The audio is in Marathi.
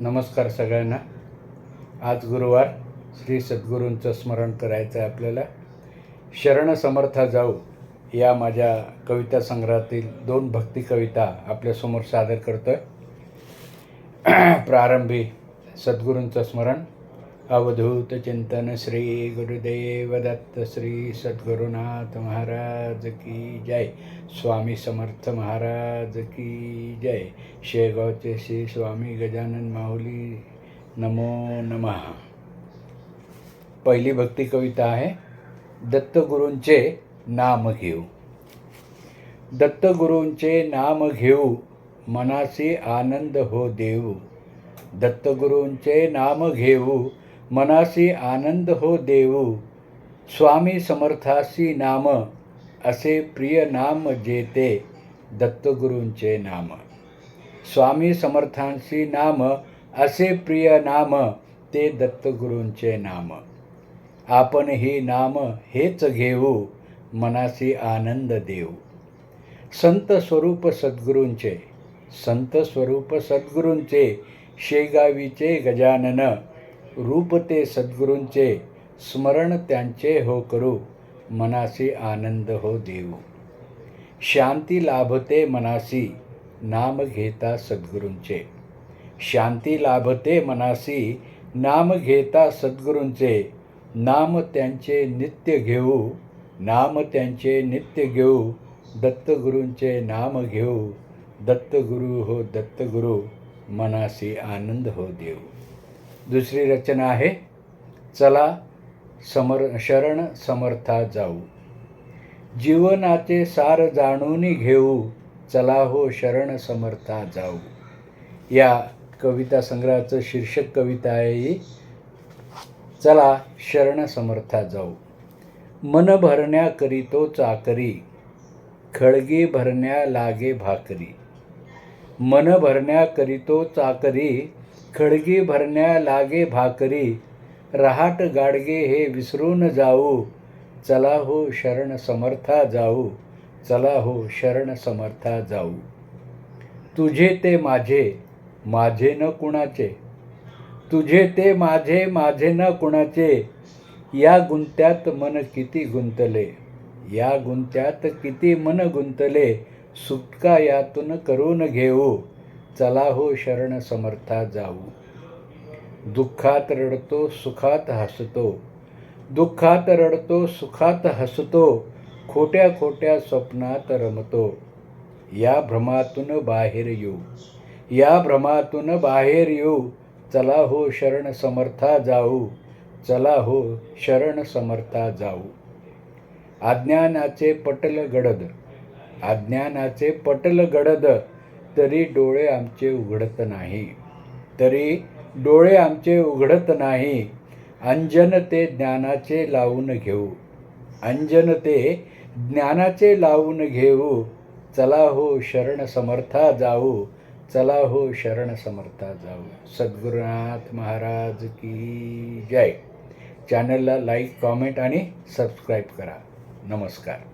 नमस्कार सगळ्यांना. आज गुरुवार श्री सद्गुरूंचं स्मरण करायचं आहे आपल्याला. शरण समर्था जाऊ या माझ्या कविता संग्रहातील दोन भक्ती कविता आपल्यासमोर सादर करतो आहे प्रारंभी सद्गुरूंचं स्मरण. अवधूत चिंतन श्री गुरुदेव दत्त श्री सद्गुरुनाथ महाराज की जय। स्वामी समर्थ महाराज की जय। शेगावचे श्री स्वामी गजानन माऊली नमो नमः। पहिली भक्ती कविता आहे दत्तगुरूंचे नाम घेऊ। दत्तगुरूंचे नाम घेऊ मनासी आनंद हो देऊ। दत्तगुरूंचे नाम घेऊ मनासी आनंद हो देऊ स्वामी समर्थासी नाम असे प्रिय नाम जेते दत्तगुरूंचे नाम. स्वामी समर्थांशी नाम असे प्रिय नाम ते दत्तगुरूंचे नाम. आपण ही नाम हेच घेऊ मनासी आनंद देऊ संत स्वरूप सद्गुरूंचे संत स्वरूप सद्गुरूंचे शेगावीचे गजानन रूप ते सद्गुरूंचे स्मरण त्यांचे हो करू मनासी आनंद हो देऊ. शांती लाभते मनासी नाम घेता सद्गुरूंचे. शांती लाभते मनासी नाम घेता सद्गुरूंचे. नाम त्यांचे नित्य घेऊ नाम त्यांचे नित्य घेऊ दत्तगुरूंचे नाम घेऊ. दत्तगुरू हो दत्तगुरू मनासी आनंद हो देऊ. दुसरी रचना आहे चला समर शरण समर्था जाऊ. जीवनाचे सार जाणून घेऊ चला हो शरण समर्था जाऊ. या कविता संग्रहाचं शीर्षक कविता आहे चला शरण समर्था जाऊ. मन भरण्या करीतो चाकरी खळगी भरण्या लागे भाकरी. मन भरण्या करीतो चाकरी खडगी भरण्या लागे भाकरी रहाट गाडगे हे विसरून जाऊ. चला हो शरण समर्था जाऊ. चला हो शरण समर्था जाऊ. तुझे ते माझे माझे न कुणाचे. तुझे ते माझे माझे न कुणाचे. या गुंत्यात मन किती गुंतले. या गुंत्यात किती मन गुंतले. सुटका यातून करून घेऊ. चला हो शरण समर्था जाऊ. दुःखात रडतो सुखात हसतो. दुःखात रडतो सुखात हसतो. खोट्या खोट्या स्वप्नात रमतो. या भ्रमातून बाहेर येऊ. या भ्रमातून बाहेर येऊ. चला हो शरण समर्था जाऊ. चला हो शरण समर्था जाऊ. अज्ञानाचे पटल गडद. अज्ञानाचे पटल गडद. तरी डोळे आमचे उघडत नाही. तरी डोळे आमचे उघडत नाही. अंजन ते ज्ञानाचे लावून घेऊ. अंजन ते ज्ञानाचे लावून घेऊ. चला हो शरण समर्था जाऊ. चला हो शरण समर्था जाऊ. सद्गुरुनाथ महाराज की जय. चॅनलला लाईक कॉमेंट आणि सबस्क्राईब करा. नमस्कार.